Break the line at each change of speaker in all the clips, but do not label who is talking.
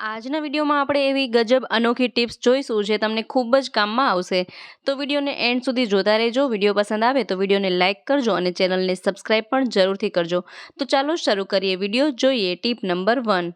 આજના વિડીયોમાં આપણે એવી ગજબ અનોખી ટિપ્સ જોઈશું જે તમને ખૂબ જ કામમાં આવશે. તો વિડીયોને એન્ડ સુધી જોતા રહેજો. વીડિયો પસંદ આવે તો વિડીયોને લાઇક કરજો અને ચેનલને સબસ્ક્રાઈબ પણ જરૂરથી કરજો. તો ચાલો શરૂ કરીએ વીડિયો. જોઈએ ટીપ નંબર વન.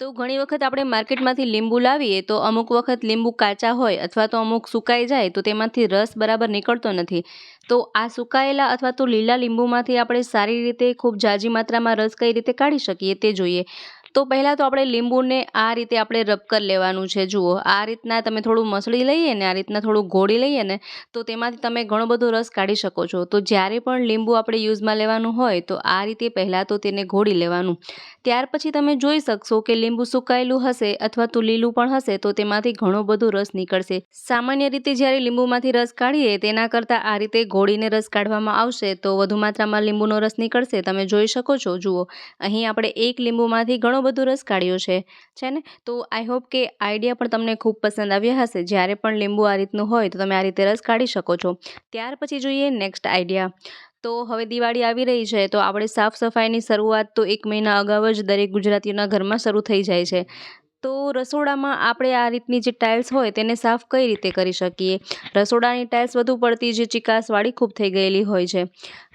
તો ઘણી વખત આપણે માર્કેટમાંથી લીંબુ લાવીએ તો અમુક વખત લીંબુ કાચા હોય અથવા તો અમુક સુકાઈ જાય તો તેમાંથી રસ બરાબર નીકળતો નથી. તો આ સુકાયેલા અથવા તો લીલા લીંબુમાંથી આપણે સારી રીતે ખૂબ જાજી માત્રામાં રસ કઈ રીતે કાઢી શકીએ તે જોઈએ. તો પહેલાં તો આપણે લીંબુને આ રીતે આપણે રબ કરી લેવાનું છે. જુઓ, આ રીતના તમે થોડું મસળી લઈએ ને આ રીતના થોડું ઘોળી લઈએ ને, તો તેમાંથી તમે ઘણો બધો રસ કાઢી શકો છો. તો જ્યારે પણ લીંબુ આપણે યુઝમાં લેવાનું હોય, તો આ રીતે પહેલાં તો તેને ઘોળી લેવાનું. ત્યાર પછી તમે જોઈ શકશો કે લીંબુ સુકાયેલું હશે અથવા તો લીલું પણ હશે, તો તેમાંથી ઘણો બધો રસ નીકળશે. સામાન્ય રીતે જ્યારે લીંબુમાંથી રસ કાઢીએ, તેના કરતાં આ રીતે ઘોળીને રસ કાઢવામાં આવશે, તો વધુ માત્રામાં લીંબુનો રસ નીકળશે. તમે જોઈ શકો છો, જુઓ. અહીં આપણે એક લીંબુમાંથી ઘણો બધો રસ કાઢ્યો છે છે ને? તો આઈ હોપ કે આઈડિયા પણ તમને ખૂબ પસંદ આવ્યા હશે. જ્યારે પણ લીંબુ આ રીતનું હોય તો તમે આ રીતે રસ કાઢી શકો છો. ત્યાર પછી જોઈએ નેક્સ્ટ આઈડિયા તો હવે દિવાળી આવી રહી છે, તો આપણે સાફ સફાઈની શરૂઆત તો એક મહિના અગાઉ જ દરેક ગુજરાતીઓના ઘરમાં શરૂ થઈ જાય છે. તો રસોડામાં આપણે આ રીતની જે ટાઇલ્સ હોય તેને સાફ કઈ રીતે કરી શકીએ? રસોડાની ટાઇલ્સ વધુ પડતી જે ચિકાસવાળી ખૂબ થઈ ગયેલી હોય છે.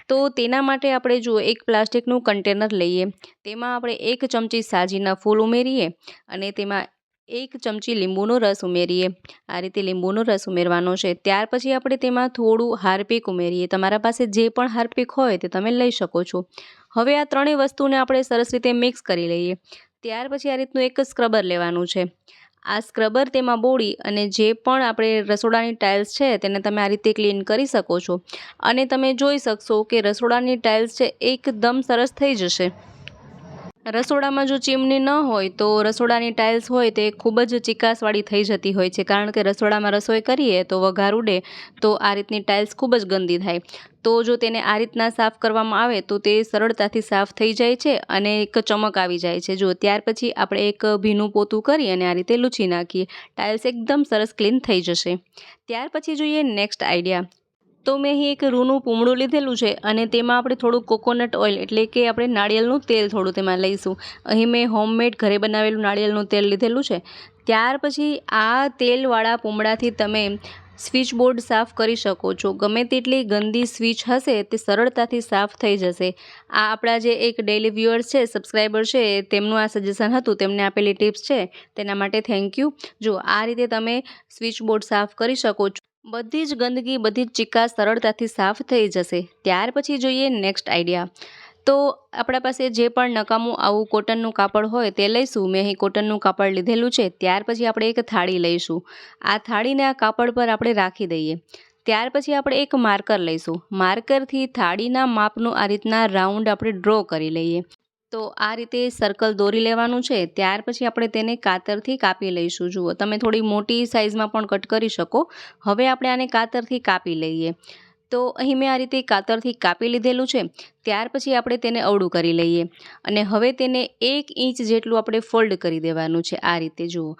તો તેના માટે આપણે જો એક પ્લાસ્ટિકનું કન્ટેનર લઈએ. તેમાં આપણે એક ચમચી સાજીના ફૂલ ઉમેરીએ અને તેમાં એક ચમચી લીંબુનો રસ ઉમેરીએ. આ રીતે લીંબુનો રસ ઉમેરવાનો છે. ત્યાર પછી આપણે તેમાં થોડું હાર્પિક ઉમેરીએ. તમારા પાસે જે પણ હાર્પિક હોય તે તમે લઈ શકો છો. હવે આ ત્રણેય વસ્તુને આપણે સરસ રીતે મિક્સ કરી લઈએ. ત્યાર પછી આ રીતનું એક સ્ક્રબર લેવાનું છે. આ સ્ક્રબર તેમાં બોળી અને જે પણ આપણે રસોડાની ટાઇલ્સ છે તેને તમે આ રીતે ક્લીન કરી શકો છો. અને તમે જોઈ શકશો કે રસોડાની ટાઇલ્સ છે એકદમ સરસ થઈ જશે. રસોડામાં જો ચીમની ન હોય તો રસોડાની ટાઇલ્સ હોય તે ખૂબ જ ચિકાસવાળી થઈ જતી હોય છે. કારણ કે રસોડામાં રસોઈ કરીએ તો વઘાર ઉડે તો આ રીતની ટાઇલ્સ ખૂબ જ ગંદી થાય. તો જો તેને આ રીતના સાફ કરવામાં આવે, તો તે સરળતાથી સાફ થઈ જાય છે અને એક ચમક આવી જાય છે. જો ત્યાર પછી આપણે એક ભીનું પોતું કરી અને આ રીતે લૂછી નાખીએ, ટાઇલ્સ એકદમ સરસ ક્લીન થઈ જશે. ત્યાર પછી જોઈએ નેક્સ્ટ આઈડિયા તો મેં અહીં એક રૂનું પૂમડું લીધેલું છે અને તેમાં આપણે થોડું કોકોનટ ઓઇલ એટલે કે આપણે નાળિયેરનું તેલ થોડું તેમાં લઈશું. અહીં મેં હોમમેડ ઘરે બનાવેલું નાળિયેરનું તેલ લીધેલું છે. ત્યાર પછી આ તેલવાળા પૂમડાથી તમે સ્વિચ બોર્ડ સાફ કરી શકો છો. ગમે તેટલી ગંદી સ્વિચ હશે, તે સરળતાથી સાફ થઈ જશે. આ આપણા જે એક ડેલી વ્યુઅર્સ છે સબસ્ક્રાઈબર છે, તેમનું આ સજેશન હતું, તેમને આપેલી ટિપ્સ છે, તેના માટે થેન્ક યુ જો આ રીતે તમે સ્વિચ બોર્ડ સાફ કરી શકો છો, બધી જ ગંદકી, બધી જ ચિક્કા સરળતાથી સાફ થઈ જશે. ત્યાર પછી જોઈએ નેક્સ્ટ આઈડિયા તો આપણા પાસે જે પણ નકામું આવું કોટનનું કાપડ હોય તે લઈશું. મેં અહીં કોટનનું કાપડ લીધેલું છે. ત્યાર પછી આપણે એક થાળી લઈશું. આ થાળીને આ કાપડ પર આપણે રાખી દઈએ. ત્યાર પછી આપણે એક માર્કર લઈશું. માર્કરથી થાળીના માપનું આ રીતના રાઉન્ડ આપણે ડ્રો કરી લઈએ. તો આ રીતે સર્કલ દોરી લેવાનું છે. ત્યાર પછી આપણે તેને કાતરથી કાપી લઈશું. જુઓ, તમે થોડી મોટી સાઇઝમાં પણ કટ કરી શકો. હવે આપણે આને કાતરથી કાપી લઈએ. તો અહીં મેં આ રીતે કાતરથી કાપી લીધેલું છે, ત્યાર પછી આપણે તેને અવળું કરી લઈએ. અને હવે તેને એક ઇંચ જેટલું આપણે ફોલ્ડ કરી દેવાનું છે આ રીતે, જુઓ.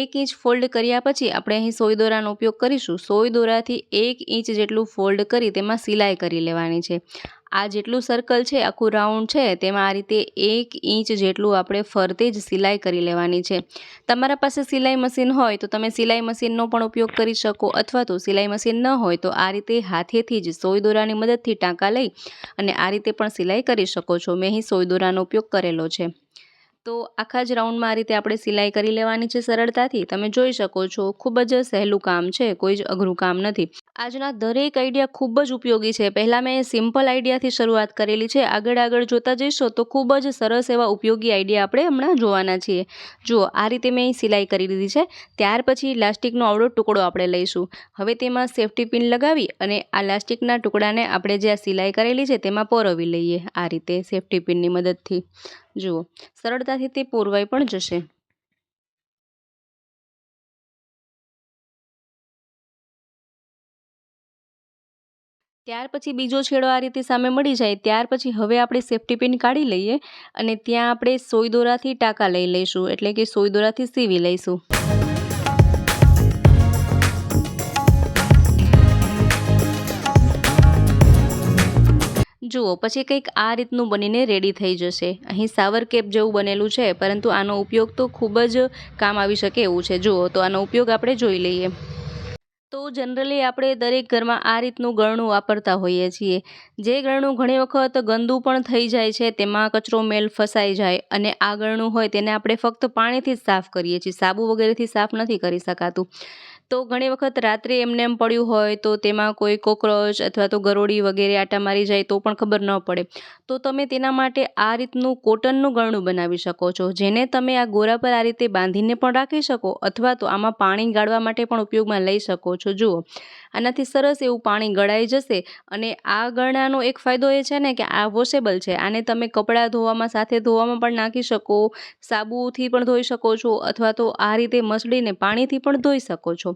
એક ઇંચ ફોલ્ડ કર્યા પછી આપણે અહીં સોય દોરાનો ઉપયોગ કરીશું. સોય દોરાથી એક ઇંચ જેટલું ફોલ્ડ કરી તેમાં સિલાઈ કરી લેવાની છે. આ જેટલું સર્કલ છે, આખું રાઉન્ડ છે, તેમાં આ રીતે એક ઇંચ જેટલું આપણે ફરતે જ સિલાઈ કરી લેવાની છે. તમારા પાસે સિલાઈ મશીન હોય તો તમે સિલાઈ મશીનનો પણ ઉપયોગ કરી શકો અથવા તો સિલાઈ મશીન ન હોય તો આ રીતે હાથેથી જ સોય દોરાની મદદથી ટાંકા લઈ અને આ રીતે પણ સિલાઈ કરી શકો છો. મેં અહીં સોય દોરાનો ઉપયોગ કરેલો છે. તો આખા જ રાઉન્ડમાં આ રીતે આપણે સિલાઈ કરી લેવાની છે સરળતાથી. તમે જોઈ શકો છો, ખૂબ જ સહેલું કામ છે, કોઈ જ અઘરું કામ નથી. આજના દરેક આઈડિયા ખૂબ જ ઉપયોગી છે. પહેલાં મેં સિમ્પલ આઈડિયાથી શરૂઆત કરેલી છે. આગળ આગળ જોતા જઈશો તો ખૂબ જ સરસ એવા ઉપયોગી આઈડિયા આપણે હમણાં જોવાના છીએ. જુઓ, આ રીતે મેં સિલાઈ કરી દીધી છે. ત્યાર પછી લાસ્ટિકનો આવડો ટુકડો આપણે લઈશું. હવે તેમાં સેફ્ટી પિન લગાવી અને આ લાસ્ટિકના ટુકડાને આપણે જે સિલાઈ કરેલી છે તેમાં પરોવી લઈએ આ રીતે સેફ્ટી પિનની મદદથી. જુઓ, સરળતાથી તે પોરવાઈ પણ જશે. ત્યાર પછી બીજો છેડો આ રીતે સામે મળી જાય, ત્યાર પછી હવે આપણે સેફ્ટી પિન કાઢી લઈએ અને ત્યાં આપણે સોય દોરાથી ટાંકા લઈ લઈશું, એટલે કે સોય દોરાથી સીવી લઈશું. જુઓ, પછી કંઈક આ રીતનું બનીને રેડી થઈ જશે. અહીં સાવર કેપ જેવું બનેલું છે, પરંતુ આનો ઉપયોગ તો ખૂબ જ કામ આવી શકે એવું છે. જુઓ, તો આનો ઉપયોગ આપણે જોઈ લઈએ. તો જનરલી આપણે દરેક ઘરમાં આ રીતનું ગળણું વાપરતા હોઈએ છીએ. જે ગળણું ઘણી વખત ગંદુ પણ થઈ જાય છે, તેમાં કચરો મેલ ફસાઈ જાય અને આ ગળણું હોય તેને આપણે ફક્ત પાણીથી જ સાફ કરીએ છીએ. સાબુ વગેરેથી સાફ નથી કરી શકાતું. તો ઘણી વખત રાત્રે એમને એમ પડ્યું હોય તો તેમાં કોઈ કોકરોચ અથવા તો ગરોળી વગેરે આટા મારી જાય તો પણ ખબર ન પડે. તો તમે તેના માટે આ રીતનું કોટનનું ગળણું બનાવી શકો છો, જેને તમે આ ગોરા પર આ રીતે બાંધીને પણ રાખી શકો અથવા તો આમાં પાણી ગાળવા માટે પણ ઉપયોગમાં લઈ શકો છો. જુઓ, આનાથી સરસ એવું પાણી ગળાઈ જશે અને આ ગળણાનો એક ફાયદો એ છે ને કે આ વોશેબલ છે, આને તમે કપડાં ધોવામાં સાથે ધોવામાં પણ નાખી શકો, સાબુથી પણ ધોઈ શકો છો અથવા તો આ રીતે મસળીને પાણીથી પણ ધોઈ શકો છો.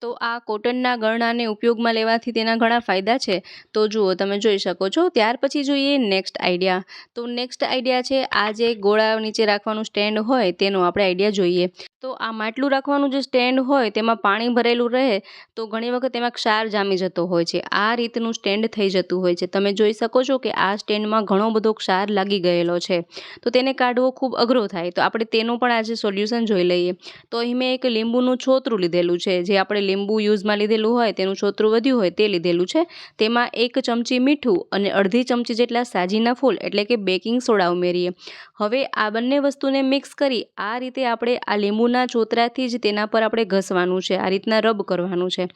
તો આ કોટનના ગળણાને ઉપયોગમાં લેવાથી તેના ઘણા ફાયદા છે. તો જુઓ, તમે જોઈ શકો છો. ત્યાર પછી જોઈએ નેક્સ્ટ આઈડિયા તો નેક્સ્ટ આઈડિયા છે, આ જે ગોળા નીચે રાખવાનું સ્ટેન્ડ હોય, તેનો આપણે આઈડિયા જોઈએ. તો આ માટલું રાખવાનું જે સ્ટેન્ડ હોય, તેમાં પાણી ભરેલું રહે, તો ઘણી વખત તેમાં ક્ષાર જામી જતો હોય છે. આ રીતનું સ્ટેન્ડ થઈ જતું હોય છે. તમે જોઈ શકો છો કે આ સ્ટેન્ડમાં ઘણો બધો ક્ષાર લાગી ગયેલો છે. તો તેને કાઢવો ખૂબ અઘરો થાય. તો આપણે તેનું પણ આજે સોલ્યુશન જોઈ લઈએ. તો અહીં મેં એક લીંબુનું છોતરું લીધેલું છે, જે આપણે લીંબુ યુઝમાં લીધેલું હોય, તેનું છોતરું વધ્યું હોય તે લીધેલું છે. તેમાં એક ચમચી મીઠું અને અડધી ચમચી જેટલા સાજીના ફૂલ, એટલે કે બેકિંગ સોડા ઉમેરીએ. હવે આ બંને વસ્તુને મિક્સ કરી આ રીતે આપણે આ લીંબુના ચોતરાથી જ તેના પર આપણે ઘસવાનું છે, આ રીતના રબ કરવાનું છે.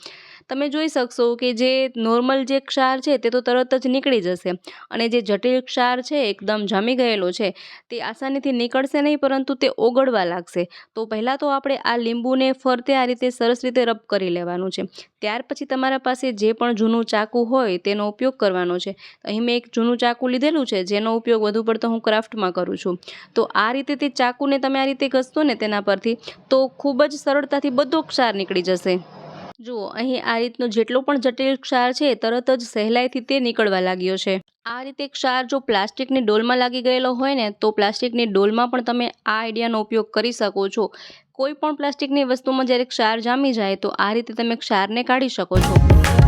તમે જોઈ શકશો કે જે નોર્મલ જે ક્ષાર છે તે તો તરત જ નીકળી જશે. અને જે જટિલ ક્ષાર છે એકદમ જામી ગયેલો છે, તે આસાનીથી નીકળશે નહીં, પરંતુ તે ઓગળવા લાગશે. તો પહેલાં તો આપણે આ લીંબુને ફરતે આ રીતે સરસ રીતે રબ કરી લેવાનું છે. ત્યાર પછી તમારા પાસે જે પણ જૂનું ચાકુ હોય તેનો ઉપયોગ કરવાનો છે. અહીં મેં એક જૂનું ચાકુ લીધેલું છે, જેનો ઉપયોગ વધુ પડતો હું ક્રાફ્ટમાં કરું છું. તો આ રીતે તે ચાકુને તમે આ રીતે ઘસતો ને તેના પરથી, તો ખૂબ જ સરળતાથી બધો ક્ષાર નીકળી જશે. જુઓ, અહીં આ રીતનો જેટલો પણ જટિલ ક્ષાર છે, તરત જ સહેલાઈથી તે નીકળવા લાગ્યો છે. આ રીતે ક્ષાર જો પ્લાસ્ટિકની ડોલમાં લાગી ગયેલો હોય ને, તો પ્લાસ્ટિકની ડોલમાં પણ તમે આ આઈડિયાનો ઉપયોગ કરી શકો છો. કોઈ પણ પ્લાસ્ટિકની વસ્તુમાં જ્યારે ક્ષાર જામી જાય, તો આ રીતે તમે ક્ષારને કાઢી શકો છો.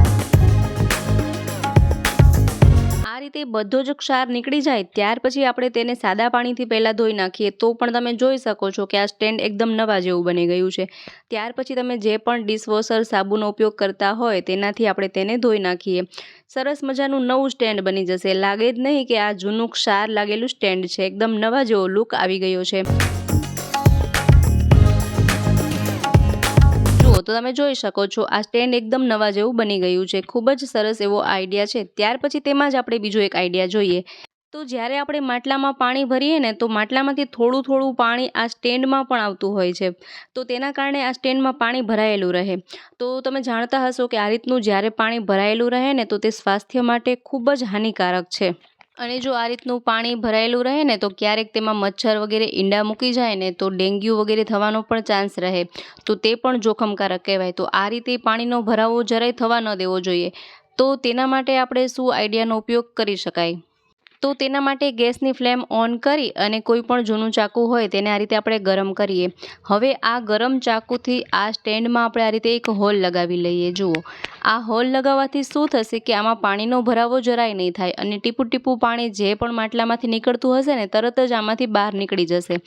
આ રીતે બધો જ ક્ષાર નીકળી જાય, ત્યાર પછી આપણે તેને સાદા પાણીથી પહેલાં ધોઈ નાખીએ, તો પણ તમે જોઈ શકો છો કે આ સ્ટેન્ડ એકદમ નવા જેવું બની ગયું છે. ત્યાર પછી તમે જે પણ ડિશવોશર, સાબુનો ઉપયોગ કરતા હોય તેનાથી આપણે તેને ધોઈ નાખીએ. સરસ મજાનું નવું સ્ટેન્ડ બની જશે. લાગે જ નહીં કે આ જૂનું ક્ષાર લાગેલું સ્ટેન્ડ છે. એકદમ નવા જેવો લુક આવી ગયો છે. તો તમે જોઈ શકો છો, આ સ્ટેન્ડ એકદમ નવા જેવું બની ગયું છે. ખૂબ જ સરસ એવો આઈડિયા છે. ત્યાર પછી તેમાં જ આપણે બીજો એક આઈડિયા જોઈએ. તો જ્યારે આપણે માટલામાં પાણી ભરીએ ને, તો માટલામાંથી થોડું થોડું પાણી આ સ્ટેન્ડમાં પણ આવતું હોય છે. તો તેના કારણે આ સ્ટેન્ડમાં પાણી ભરાયેલું રહે. તો તમે જાણતા હશો કે આ રીતનું જ્યારે પાણી ભરાયેલું રહે ને, તો તે સ્વાસ્થ્ય માટે ખૂબ જ હાનિકારક છે. અને જો આ રીતનું પાણી ભરાયેલું રહે ને, તો ક્યારેક તેમાં મચ્છર વગેરે ઈંડા મૂકી જાય ને, તો ડેન્ગ્યુ વગેરે થવાનો પણ ચાન્સ રહે. તો તે પણ જોખમકારક કહેવાય. તો આ રીતે પાણીનો ભરાવો જરાય થવા ન દેવો જોઈએ. તો તેના માટે આપણે શું આઈડિયાનો ઉપયોગ કરી શકાય? તો તેના માટે ગેસની ફ્લેમ ઓન કરી અને કોઈ પણ જૂનું ચાકુ હોય તેને આ રીતે આપણે ગરમ કરીએ. હવે આ ગરમ ચાકુથી આ સ્ટેન્ડમાં આપણે આ રીતે એક હોલ લગાવી લઈએ. જુઓ. આ હોલ લગાવવાથી શું થશે કે આમાં પાણીનો ભરાવો જરાય નહીં થાય અને ટીપું ટીપું પાણી જે પણ માટલામાંથી નીકળતું હશે ને તરત જ આમાંથી બહાર નીકળી જશે.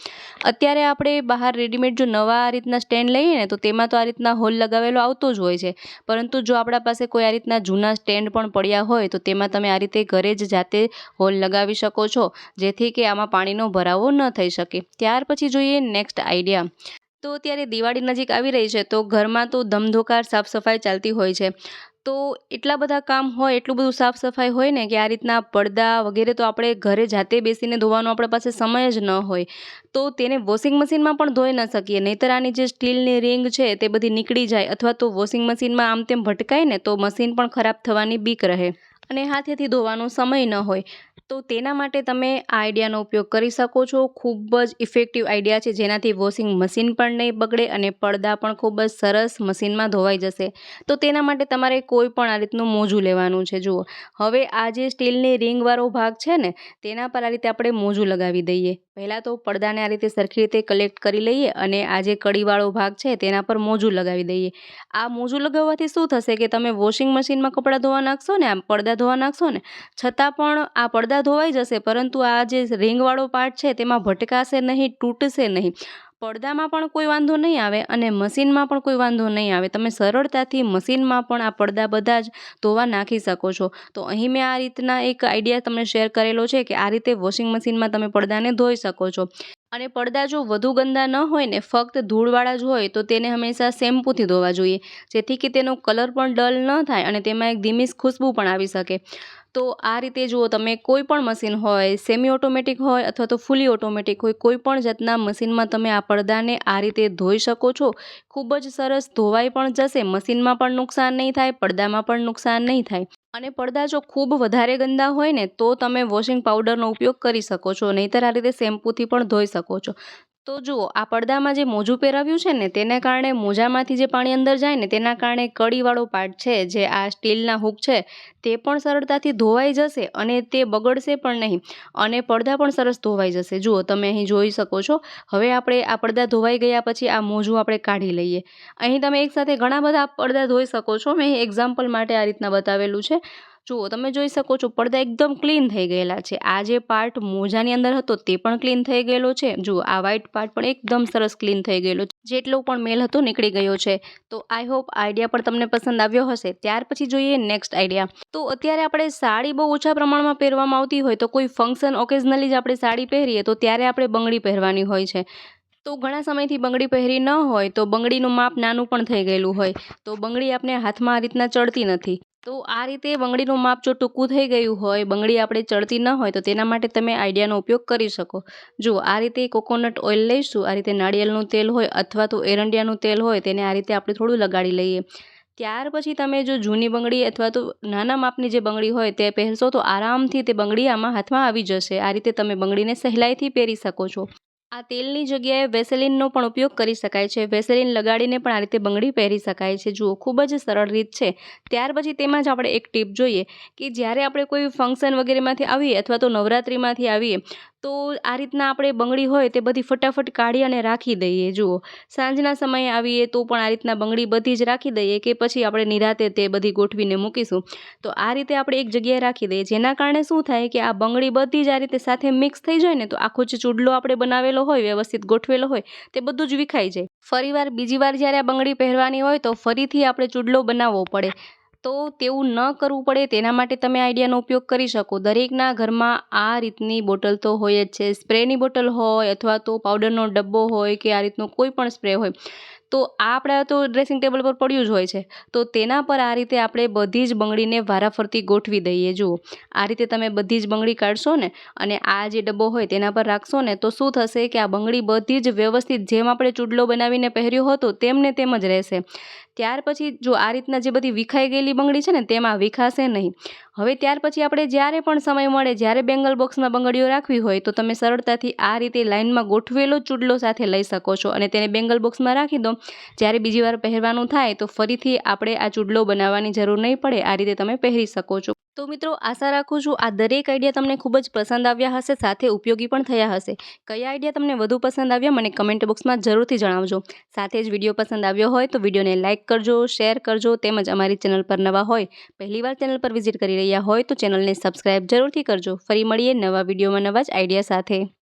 અત્યારે આપણે બહાર રેડીમેડ જો નવા રીતના સ્ટેન્ડ લઈએ ને તો તેમાં તો આ રીતના હોલ લગાવેલો આવતો જ હોય છે. પરંતુ જો આપણા પાસે કોઈ આ રીતના જૂના સ્ટેન્ડ પણ પડ્યા હોય તો તેમાં તમે આ રીતે ઘરે જ જાતે હોલ લગાવી શકો છો, જેથી કે આમાં પાણીનો ભરાવો ન થઈ શકે. ત્યાર પછી જોઈએ નેક્સ્ટ આઈડિયા તો અત્યારે દિવાળી નજીક આવી રહી છે, તો ઘરમાં તો ધમધોકાર સાફ સફાઈ ચાલતી હોય છે. તો એટલા બધા કામ હોય, એટલું બધું સાફ સફાઈ હોય ને કે આ રીતના પડદા વગેરે તો આપણે ઘરે જાતે બેસીને ધોવાનો આપણા પાસે સમય જ ન હોય, તો તેને વોશિંગ મશીનમાં પણ ધોઈ ન શકીએ. નહીંતર આની જે સ્ટીલની રિંગ છે તે બધી નીકળી જાય અથવા તો વોશિંગ મશીનમાં આમ તેમ ભટકાય ને તો મશીન પણ ખરાબ થવાની બીક રહે. અને હાથેથી ધોવાનો સમય ન હોય. તો તેના માટે તમે આ આઈડિયાનો ઉપયોગ કરી શકો છો. ખૂબ જ ઇફેક્ટિવ આઈડિયા છે. જેનાથી વોશિંગ મશીન પણ નહીં બગડે અને પડદા પણ ખૂબ જ સરસ મશીનમાં ધોવાઈ જશે. તો તેના માટે તમારે કોઈ પણ આ રીતનું મોજું લેવાનું છે. જુઓ, હવે આ જે સ્ટીલની રિંગવાળો ભાગ છે ને, તેના પર આ રીતે આપણે મોજું લગાવી દઈએ. પહેલાં તો પડદાને આ રીતે સરખી રીતે કલેક્ટ કરી લઈએ અને આ જે કડીવાળો ભાગ છે તેના પર મોજું લગાવી દઈએ. આ મોજું લગાવવાથી શું થશે કે તમે વોશિંગ મશીનમાં કપડાં ધોવા નાખશો ને આમ પડદા ધોવા નાખશો ને, છતાં પણ આ પડદા ધોવાઈ જશે, પરંતુ આ જે રિંગવાળો પાર્ટ છે તેમાં ભટકાશે નહીં, તૂટશે નહીં. પડદામાં પણ કોઈ વાંધો નહીં આવે અને મશીનમાં પણ કોઈ વાંધો નહીં આવે. તમે સરળતાથી મશીનમાં પણ આ પડદા બધા જ ધોવા નાખી શકો છો. તો અહીં મેં આ રીતના એક આઈડિયા તમને શેર કરેલો છે કે આ રીતે વોશિંગ મશીનમાં તમે પડદાને ધોઈ શકો છો. અને પડદા જો વધુ ગંદા ન હોય ને, ફક્ત ધૂળવાળા જ હોય, તો તેને હંમેશા શેમ્પૂથી ધોવા જોઈએ, જેથી કે તેનો કલર પણ ડલ ન થાય અને તેમાં એક ધીમી ખુશ્બુ પણ આવી શકે. તો આ રીતે જુઓ તમે, કોઈ પણ મશીન હોય સેમી ઓટોમેટિક હોય અથવા તો ફૂલી ઓટોમેટિક હોય, કોઈ પણ જાતના મશીનમાં તમે આ પડદાને આ રીતે ધોઈ શકો છો. ખૂબ જ સરસ ધોવાઈ પણ જશે, મશીનમાં પણ નુકસાન નહીં થાય, પડદામાં પણ નુકસાન નહીં થાય. અને પડદા જો ખૂબ વધારે ગંદા હોય ને, તો તમે વોશિંગ પાવડરનો ઉપયોગ કરી શકો છો, નહીંતર આ રીતે શેમ્પૂથી પણ ધોઈ શકો છો. તો જુઓ, આ પડદામાં જે મોજું પહેરાવ્યું છે ને, તેને કારણે મોજામાંથી જે પાણી અંદર જાય ને, તેના કારણે કડીવાળો પાર્ટ છે, જે આ સ્ટીલના હૂક છે, તે પણ સરળતાથી ધોવાઈ જશે અને તે બગડશે પણ નહીં. અને પડદા પણ સરસ ધોવાઈ જશે. જુઓ, તમે અહીં જોઈ શકો છો. હવે આપણે આ પડદા ધોવાઈ ગયા પછી આ મોજું આપણે કાઢી લઈએ. અહીં તમે એકસાથે ઘણા બધા પડદા ધોઈ શકો છો. મેં એક્ઝામ્પલ માટે આ રીતના બતાવેલું છે. જુઓ, તમે જોઈ શકો છો, પડદા એકદમ ક્લીન થઈ ગયેલા છે. આ જે પાર્ટ મોજાની અંદર હતો, તે પણ ક્લીન થઈ ગયેલો છે. જુઓ, આ વ્હાઇટ પાર્ટ પણ એકદમ સરસ ક્લીન થઈ ગયેલો છે. જેટલો પણ મેલ હતો, નીકળી ગયો છે. તો આઈ હોપ આઈડિયા પણ તમને પસંદ આવ્યો હશે. ત્યાર પછી જોઈએ નેક્સ્ટ આઈડિયા તો અત્યારે આપણે સાડી બહુ ઓછા પ્રમાણમાં પહેરવામાં આવતી હોય તો કોઈ ફંક્શન ઓકેઝનલી જ આપણે સાડી પહેરીએ, તો ત્યારે આપણે બંગડી પહેરવાની હોય છે. તો ઘણા સમયથી બંગડી પહેરી ન હોય, તો બંગડીનું માપ નાનું પણ થઈ ગયેલું હોય. તો બંગડી આપણે હાથમાં આ રીતના ચડતી નથી. તો આ રીતે બંગડીનું માપ જો ટૂંકું થઈ ગયું હોય, બંગડી આપણે ચડતી ન હોય તો તેના માટે તમે આઈડિયાનો ઉપયોગ કરી શકો. જુઓ, આ રીતે કોકોનટ ઓઇલ લઈશું, આ રીતે નાળિયેરનું તેલ હોય અથવા તો એરંડિયાનું તેલ હોય તેને આ રીતે આપણે થોડું લગાડી લઈએ. ત્યાર પછી તમે જો જૂની બંગડી અથવા તો નાના માપની જે બંગડી હોય તે પહેરશો તો આરામથી તે બંગડી આમાં હાથમાં આવી જશે. આ રીતે તમે બંગડીને સહેલાઈથી પહેરી શકો છો. આ તેલની જગ્યાએ વેસેલિનનો પણ ઉપયોગ કરી શકાય છે. વેસેલિન લગાડીને પણ આ રીતે બંગડી પહેરી શકાય છે. જુઓ, ખૂબ જ સરળ રીત છે. ત્યાર પછી તેમાં જ આપણે એક ટીપ જોઈએ કે જ્યારે આપણે કોઈ ફંક્શન વગેરેમાંથી આવીએ અથવા તો નવરાત્રિમાંથી આવીએ તો આ રીતના આપણે બંગડી હોય તે બધી ફટાફટ કાઢી અને રાખી દઈએ. જુઓ, સાંજના સમયે આવીએ તો પણ આ રીતના બંગડી બધી જ રાખી દઈએ કે પછી આપણે નિરાતે તે બધી ગોઠવીને મૂકીશું. તો આ રીતે આપણે એક જગ્યાએ રાખી દઈએ. જેના કારણે શું થાય કે આ બંગડી બધી જ આ રીતે સાથે મિક્સ થઈ જાય ને તો આખો જે ચૂડલો આપણે બનાવેલો હોય, વ્યવસ્થિત ગોઠવેલો હોય, તે બધું જ વિખાઈ જાય. ફરીવાર બીજી વાર જ્યારે આ બંગડી પહેરવાની હોય તો ફરીથી આપણે ચૂડલો બનાવવો પડે. તો તેવું ન કરવું પડે તેના માટે તમે આઈડિયાનો ઉપયોગ કરી શકો. દરેકના ઘરમાં આ રીતની બોટલ તો હોય જ છે. સ્પ્રેની બોટલ હોય અથવા તો પાવડરનો ડબ્બો હોય કે આ રીતનો કોઈ પણ સ્પ્રે હોય. તો આ આપણા તો ડ્રેસિંગ ટેબલ પર પડ્યું જ હોય છે. તો તેના પર આ રીતે આપણે બધી જ બંગડીને વારાફરતી ગોઠવી દઈએ. જુઓ, આ રીતે તમે બધી જ બંગડી કાઢશો ને અને આ જે ડબ્બો હોય તેના પર રાખશો ને તો શું થશે કે આ બંગડી બધી જ વ્યવસ્થિત જેમ આપણે ચૂડલો બનાવીને પહેર્યો હતો તેમને તેમ જ રહેશે. ત્યાર પછી જો આ રીતના જે બધી વિખાઈ ગયેલી બંગડી છે ને, તેમાં વિખાશે નહીં. હવે ત્યાર પછી આપણે જ્યારે પણ સમય મળે, જ્યારે બેંગલ બોક્સમાં બંગડીઓ રાખવી હોય, તો તમે સરળતાથી આ રીતે લાઇનમાં ગોઠવેલો ચૂડલો સાથે લઈ શકો છો અને તેને બેંગલ બોક્સમાં રાખી દો. જ્યારે બીજી વાર પહેરવાનું થાય, તો ફરીથી આપણે આ ચૂડલો બનાવવાની જરૂર નહીં પડે, આ રીતે તમે પહેરી શકો છો. તો મિત્રો, આશા રાખું છું આ દરેક આઈડિયા તમને ખૂબ જ પસંદ આવ્યા હશે, સાથે ઉપયોગી પણ થયા હશે. કયા આઈડિયા તમને વધુ પસંદ આવ્યા, મને કમેન્ટ બોક્સમાં જરૂરથી જણાવજો. સાથે જ વીડિયો પસંદ આવ્યો હોય, તો વિડીયોને લાઇક કરજો શેર કરજો, તેમજ અમારી ચેનલ પર નવા હોય, પહેલીવાર ચેનલ પર વિઝિટ કરી રહ્યા હોય, તો ચેનલને સબસ્ક્રાઇબ જરૂરથી કરજો. ફરી મળીએ નવા વિડીયોમાં નવા જ આઈડિયા સાથે.